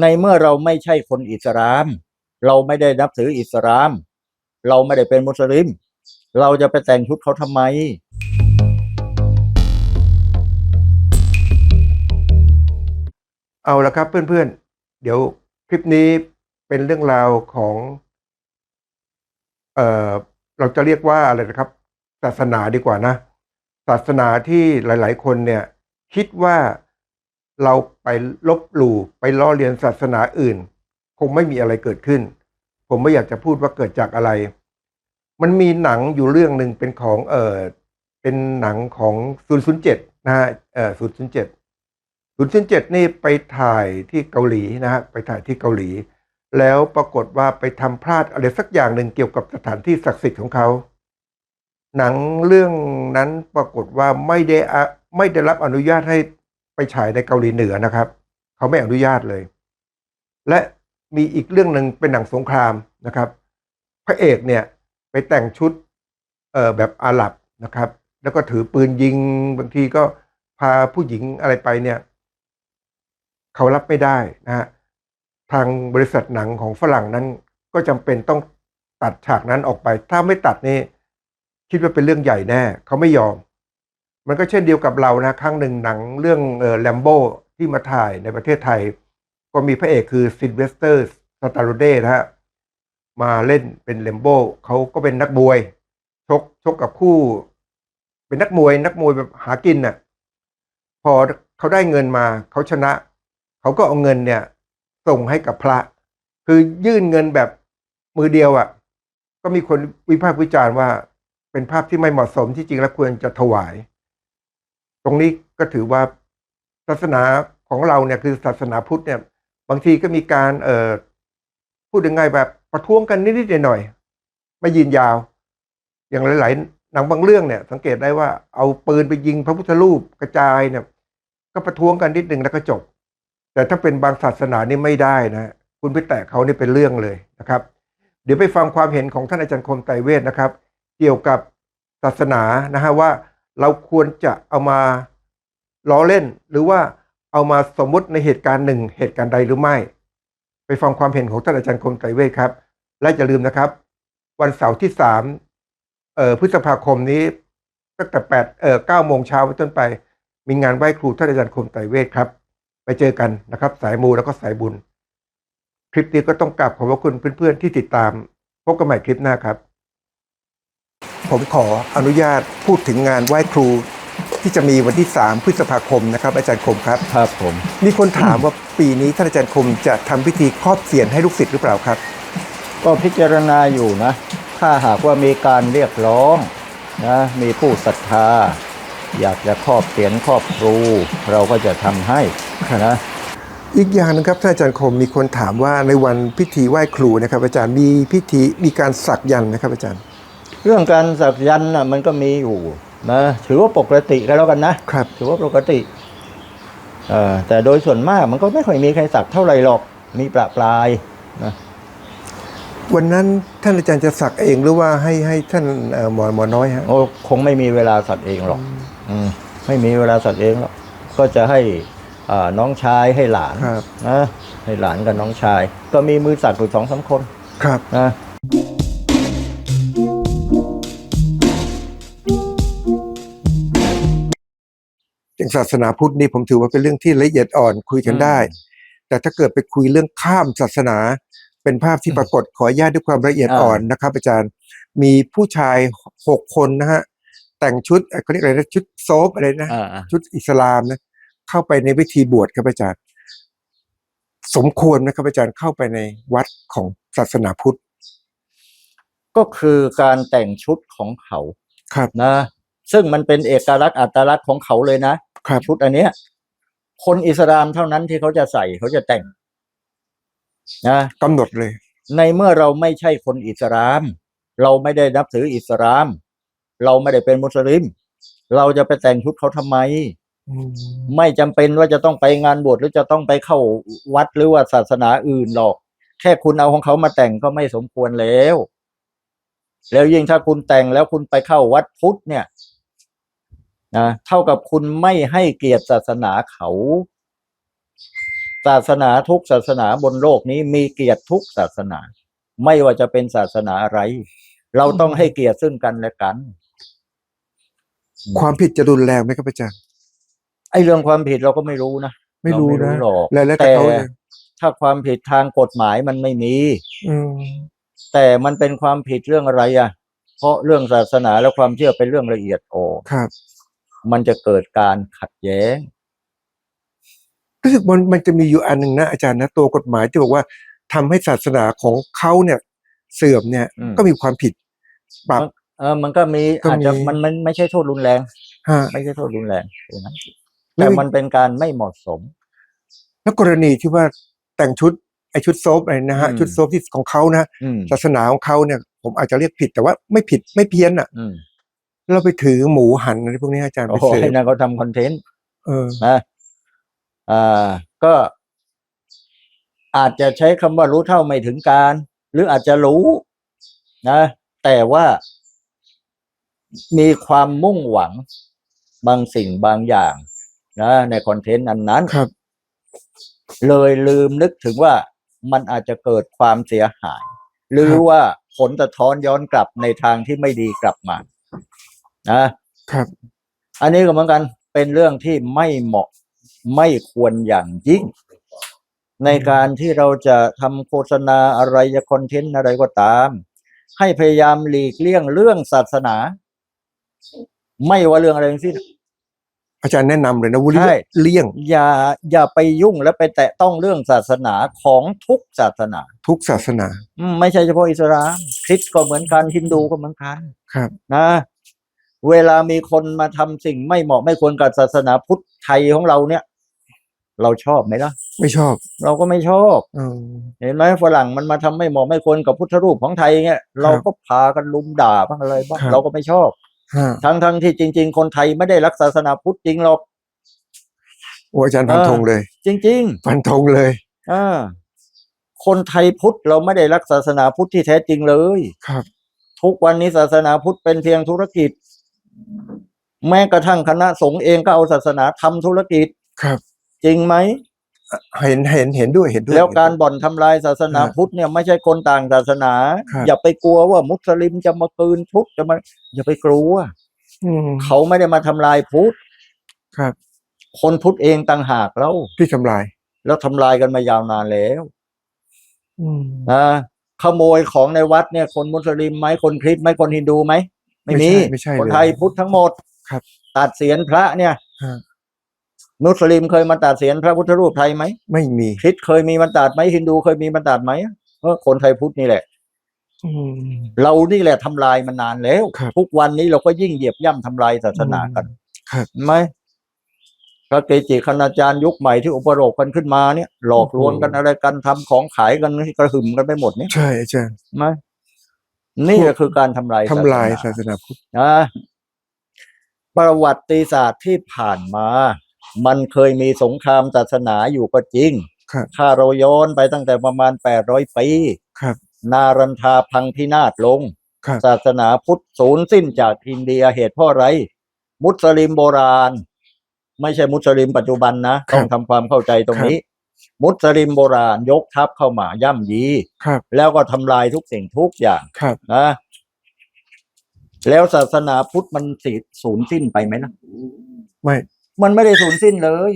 ในเมื่อเราไม่ใช่คนอิสลาม เราไม่ได้นับถืออิสลาม เราไม่ได้เป็นมุสลิม เราจะไปแต่งชุดเขาทำไม เอาละครับเพื่อนๆ เดี๋ยวคลิปนี้เป็นเรื่องราวของ เออเราจะเรียกว่าอะไรนะครับ ศาสนาดีกว่านะ ศาสนาที่หลาย ๆ คนเนี่ย คิดว่า เราไปลบหลู่ไปล้อเลียนศาสนาอื่น คงไม่มีอะไรเกิดขึ้น ผมไม่อยากจะพูดว่าเกิดจากอะไร มันมีหนังอยู่เรื่องหนึ่งเป็นของเออเป็นหนังของ 007 นะฮะเออ007 007 นี่ไปถ่ายที่เกาหลีนะฮะไปถ่ายที่เกาหลี แล้วปรากฏว่าไปทำพลาดอะไรสักอย่างหนึ่งเกี่ยวกับสถานที่ศักดิ์สิทธิ์ของเขา หนังเรื่องนั้นปรากฏว่าไม่ได้อะไม่ได้รับอนุญาตให้ ไปฉายในเกาหลีเหนือนะครับ เขาไม่อนุญาตเลย และมีอีกเรื่องหนึ่งเป็นหนังสงครามนะครับ พระเอกเนี่ยไปแต่งชุดเอ่อแบบอาหรับนะครับ แล้วก็ถือปืนยิงบางทีก็พาผู้หญิงอะไรไปเนี่ย เขารับไม่ได้นะฮะทางบริษัทหนังของฝรั่งนั้นก็จำเป็นต้องตัดฉากนั้นออกไป ถ้าไม่ตัดนี่คิดว่าเป็นเรื่องใหญ่แน่ เขาไม่ยอม มันก็เช่นเดียวกับเรานะครั้งหนึ่งหนังเรื่องเออแลมโบที่มาถ่ายในประเทศไทย ก็มีพระเอกคือซินเวสเตอร์สตาร์โรเดนะฮะมาเล่นเป็นแลมโบเขาก็เป็นนักมวย ชกชกกับคู่ เป็นนักมวย นักมวยแบบหากินน่ะพอเขาได้เงินมาเขาชนะ เขาก็เอาเงินเนี่ย ส่งให้กับพระ คือยื่นเงินแบบมือเดียวอะ่ะ ก็มีคนวิพากษ์วิจารณ์ว่าเป็นภาพที่ไม่เหมาะสมที่จริงแล้วควรจะถวาย รงนี้ก็ถือว่าศาสนาของเราเนี่ยคือศาสนาพุทธเนี่ย บางทีก็มีการเอ่อพูดยังไงแบบประท้วงกันนิดๆหน่อยๆไม่ยืนยาว อย่างหลาย ๆ หนังบางเรื่องเนี่ย สังเกตได้ว่าเอาปืนไปยิงพระพุทธรูปกระจายเนี่ย ก็ประท้วงกันนิดหนึ่งแล้วก็จบ แต่ถ้าเป็นบางศาสนานี่ไม่ได้นะคุณไปแตะเขานี่เป็นเรื่องเลยนะครับ เดี๋ยวไปฟังความเห็นของท่านอาจารย์คมไตรเวทนะครับ เกี่ยวกับศาสนานะฮะว่า เราควรจะเอามาล้อเล่น หรือว่าเอามาสมมุติในเหตุการณ์หนึ่งเหตุการณ์ใดหรือไม่ ไปฟังความเห็นของท่านอาจารย์คมไตรเวทครับ และอย่าลืมนะครับ วันเสาร์ที่สามพฤษภาคมนี้ตั้งแต่แปดเอ่อเก้าโมงเช้าเป็นต้นไป มีงานไหว้ครูท่านอาจารย์คมไตรเวทครับ ไปเจอกันนะครับ สายมูแล้วก็สายบุญ คลิปนี้ก็ต้องกราบขอบพระคุณเพื่อนๆที่ติดตามพบกันใหม่คลิปหน้าครับ ผมขออนุญาตพูดถึงงานไหว้ครู ที่จะมีวันที่ 3 พฤษภาคมนะครับ อาจารย์คมครับ ครับผม มีคนถามว่าปีนี้ท่านอาจารย์คมจะทำพิธีครอบเสียนให้ลูกศิษย์หรือเปล่าครับ ก็พิจารณาอยู่นะ ถ้าหากว่ามีการเรียกร้องนะมีผู้ศรัทธา อยากจะครอบเสียนครอบครู เราก็จะทำให้นะอีกอย่างหนึงครับท่านอาจารย์คมมีคนถามว่าในวันพิธีไหว้ครูนะครับ อาจารย์มีพิธีมีการสักยันต์นะครับอาจารย์ เรื่องการสักยันต์น่ะมันก็มีอยู่นะถือว่าปกติก็แล้วกันนะครับ ถือว่าปกติเอ่อแต่โดยส่วนมากมันก็ไม่ค่อยมีใครสักเท่าไหร่หรอก มีประปรายนะวันนั้นท่านอาจารย์จะสักเองหรือว่าให้ให้ท่านเอ่อหมอหมอน้อยฮะ โอ้คงไม่มีเวลาสักเองหรอก อืมไม่มีเวลาสักเองหรอก ก็จะให้อ่าน้องชายให้หลานครับ นะให้หลานกับน้องชาย ก็มีมือสักอยู่สองสามคนครับ นะ อย่างศาสนาพุทธนี่ผมถือว่าเป็นเรื่องที่ละเอียดอ่อนคุยกันได้ แต่ถ้าเกิดไปคุยเรื่องข้ามศาสนา เป็นภาพที่ปรากฏขออนุญาตด้วยความละเอียดอ่อนนะครับ อาจารย์มีผู้ชายหกคนนะฮะแต่งชุดเอ่อเขาเรียกอะไรนะชุดโซฟอะไรนะอ่าชุดอิสลามนะเข้าไปในพิธีบวชครับอาจารย์สมควรนะครับอาจารย์เข้าไปในวัดของศาสนาพุทธ ก็คือการแต่งชุดของเขาครับนะ ซึ่งมันเป็นเอกลักษณ์อัตลักษณ์ของเขาเลยนะ ครับชุดอันเนี้ย คนอิสลามเท่านั้นที่เขาจะใส่เขาจะแต่งนะกำหนดเลย ในเมื่อเราไม่ใช่คนอิสลาม เราไม่ได้นับถืออิสลาม เราไม่ได้เป็นมุสลิม เราจะไปแต่งชุดเขาทำไมอืมไม่จำเป็นว่าจะต้องไปงานบวชหรือจะต้องไปเข้าวัดหรือว่าศาสนาอื่นหรอก แค่คุณเอาของเขามาแต่งก็ไม่สมควรแล้ว แล้วยิ่งถ้าคุณแต่งแล้วคุณไปเข้าวัดพุทธเนี่ย นะเท่ากับคุณไม่ให้เกียรติศาสนาเขา ศาสนาทุกศาสนาบนโลกนี้มีเกียรติทุกศาสนา ไม่ว่าจะเป็นศาสนาอะไร เราต้องให้เกียรติซึ่งกันและกัน ความผิดจะรุนแรงไหมครับอาจารย์ไอ้เรื่องความผิดเราก็ไม่รู้นะไม่รู้เานะหรอกแล้วแล้วแต่แต่เขาเลยถ้าความผิดทางกฎหมายมันไม่มีอืมแต่มันเป็นความผิดเรื่องอะไรอะ เพราะเรื่องศาสนาและความเชื่อเป็นเรื่องละเอียดอ่อนครับ มันจะเกิดการขัดแย้ง รู้สึกมันมันจะมีอยู่อันหนึ่งนะอาจารย์นะตัวกฎหมายที่บอกว่าทำให้ศาสนาของเขาเนี่ย เสื่อมเนี่ย อืม ก็มีความผิดปรับ เออมันก็มีก็มีอาจจะมันมันไม่ใช่โทษรุนแรง ฮะ ไม่ใช่โทษรุนแรงตรงนั้นแล้แต่วมันเป็นการไม่เหมาะสม แล้วกรณีที่ว่าแต่งชุดไอชุดโซฟอะไรนะฮะอืม ชุดโซฟที่ของเขานะอืมศาสนาของเขาเนี่ย ผมอาจจะเรียกผิดแต่ว่าไม่ผิดไม่เพี้ยนอะ อืม เราไปถือหมูหันอะไรพวกนี้อาจารย์โอ้ไปโหเสพให้นั่นเขาทำคอนเทนต์เออ นะอ่าก็อาจจะใช้คำว่ารู้เท่าไม่ถึงการ หรืออาจจะรู้นะ แต่ว่ามีความมุ่งหวังบางสิ่งบางอย่าง นะ ในคอนเทนต์อันนั้นครับ เลยลืมนึกถึงว่ามันอาจจะเกิดความเสียหาย หรือครับ ว่าผลสะท้อนย้อนกลับในทางที่ไม่ดีกลับมา นะครับ อันนี้ก็เหมือนกันเป็นเรื่องที่ไม่เหมาะไม่ควรอย่างยิ่ง ในการที่เราจะทำโฆษณาอะไรจะคอนเทนต์อะไรก็ตาม ให้พยายามหลีกเลี่ยงเรื่องศาสนา ไม่ว่าเรื่องอะไรทั้งสิ้นอาจารย์แนะนำเลยนะวุ้ใช่เลี่ยงอย่าอย่าไปยุ่งและไปแตะต้องเรื่องศาสนาของทุกศาสนา ทุกศาสนา อืมไม่ใช่เฉพาะอิสลามคริสต์ก็เหมือนกันฮินดูก็เหมือนกันครับ นะ เวลามีคนมาทำสิ่งไม่เหมาะไม่ควรกับศาสนาพุทธไทยของเราเนี่ย เราชอบไหมล่ะ ไม่ชอบ เราก็ไม่ชอบเออเห็นไหมฝรั่งมันมาทำไม่เหมาะไม่ควรกับพุทธรูปของไทยเงี้ยเราก็พากันลุมด่าบ้างอะไรบ้างครับเราก็ไม่ชอบฮะทั้งทั้งที่จริง ๆ คนไทยไม่ได้รักศาสนาพุทธจริงหรอกโอ้อาจารย์ฟันเออธงเลย จริงฟันธงเลยๆอ่าคนไทยพุทธเราไม่ได้รักศาสนาพุทธที่แท้จริงเลย ครับ ทุกวันนี้ศาสนาพุทธเป็นเพียงธุรกิจ แม้กระทั่งคณะสงฆ์เองก็เอาศาสนาทำธุรกิจ ครับ จริงไหม เห็นเห็นเห็นด้วยเห็นด้วย แล้วการบ่อนทำลายศาสนาพุทธเนี่ยไม่ใช่คนต่างศาสนา ครับ อย่าไปกลัวว่ามุสลิมจะมากืนพุทธจะมาอย่าไปกลัว อืม เขาไม่ได้มาทำลายพุทธครับ คนพุทธเองต่างหากแล้ว ที่ทำลาย แล้วทำลายกันมายาวนานแล้วอืม นะขโมยของในวัดเนี่ย คนมุสลิมไหมคนคริสต์ไหมคนฮินดูไหม ไม่มีไม่ใช่คนเลยไทยพุทธทั้งหมดครับ ตัดเสียนพระเนี่ยฮะมุสลิมเคยมาตัดเสียนพระพุทธรูปไทยไหมไม่มีคริสต์เคยมีมันตัดไหมฮินดูเคยมีมันตัดไหมเออคนไทยพุทธนี่แหละอืมเรานี่แหละทำลายมานานแล้วครับทุกวันนี้เราก็ยิ่งเหยียบย่ำทำลายศาสนากันครับเห็นไหมพระเกจิคณาจารย์ยุคใหม่ที่อุปโลกกันขึ้นมาเนี่ย หลอกลวงกันอะไรกันทำของขายกันให้กระหึ่มกันไปหมดเนี่ยใช่อาจารย์เห็นไหม นี่แหละคือการทำลายทำลายศาศาสนาสนาพุทธนะประวัติศาสตร์ที่ผ่านมา มันเคยมีสงครามศาสนาอยู่ก็จริง ครับ ถ้าเราย้อนไปตั้งแต่ประมาณแปดร้อยปี ครับ นารันทาพังพินาศลง ครับ ศาสนาพุทธสูญสิ้นจากอินเดียเหตุเพราะอะไร มุสลิมโบราณ ไม่ใช่มุสลิมปัจจุบันนะ ครับต้องทำความเข้าใจตรงนี้ มุสลิมโบราณยกทัพเข้ามาย่ำยี ครับ แล้วก็ทำลายทุกสิ่งทุกอย่างครับ นะแล้วศาสนาพุทธมันสิสูญสิ้นไปไหมนะ ไม่ มันไม่ได้สูญสิ้นเลย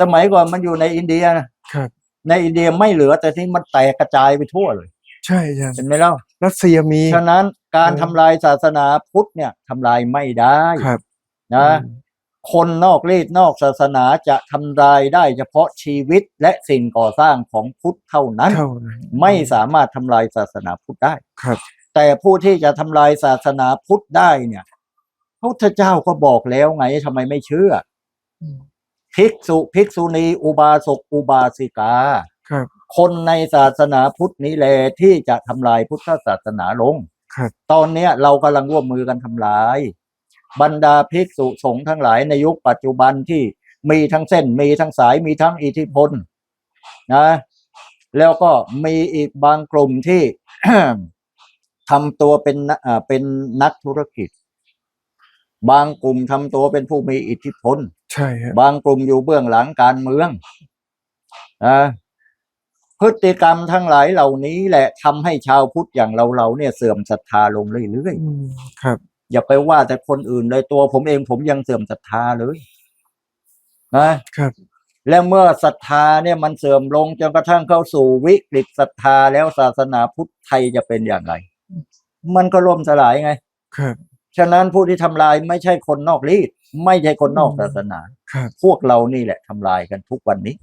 สมัยก่อนมันอยู่ในอินเดียนะครับ ในอินเดียไม่เหลือ แต่ที่มันแตกกระจายไปทั่วเลย ใช่อาจารย์เห็นไหมเล่า รัสเซียมี ฉะนั้นการเออทำลายศาสนาพุทธเนี่ยทำลายไม่ได้ครับ นะ คนนอกรีดนอกศาสนาจะทำลายได้เฉพาะชีวิตและสิ่งก่อสร้างของพุทธเท่านั้น เท่านั้นไม่สามารถทำลายศาสนาพุทธได้ ครับ แต่ผู้ที่จะทำลายศาสนาพุทธได้เนี่ยพระพุทธเจ้าก็บอกแล้วไงทำไมไม่เชื่ออืมภิกษุภิกษุณีอุบาสกอุบาสิกา ครับ คนในศาสนาพุทธนี้แหละที่จะทำลายพุทธศาสนาลง ครับ ตอนเนี้ยเรากำลังร่วมมือกันทำลาย บรรดาภิกษุสงฆ์ทั้งหลายในยุคปัจจุบันที่มีทั้งเส้นมีทั้งสายมีทั้งอิทธิพลนะแล้วก็มีอีกบางกลุ่มที่ทำตัวเป็นนักอ่าเป็นนักธุรกิจ บางกลุ่มทำตัวเป็นผู้มีอิทธิพล ใช่ฮะบางกลุ่มอยู่เบื้องหลังการเมืองนะพฤติกรรมทั้งหลายเหล่านี้แหละทำให้ชาวพุทธอย่างเราเราๆเนี่ยเสื่อมศรัทธาลงเรื่อยอืมครับๆ อย่าไปว่าแต่คนอื่นเลยตัวผมเองผมยังเสื่อมศรัทธาเลยนะครับ แล้วเมื่อศรัทธาเนี่ยมันเสื่อมลงจนกระทั่งเข้าสู่วิกฤตศรัทธาแล้วศาสนาพุทธไทยจะเป็นอย่างไร มันก็ล่มสลายไง ครับ ฉะนั้นผู้ที่ทำลายไม่ใช่คนนอกรีดไม่ใช่คนนอกศาสนาครับพวกเรานี่แหละทำลายกันทุกวันนี้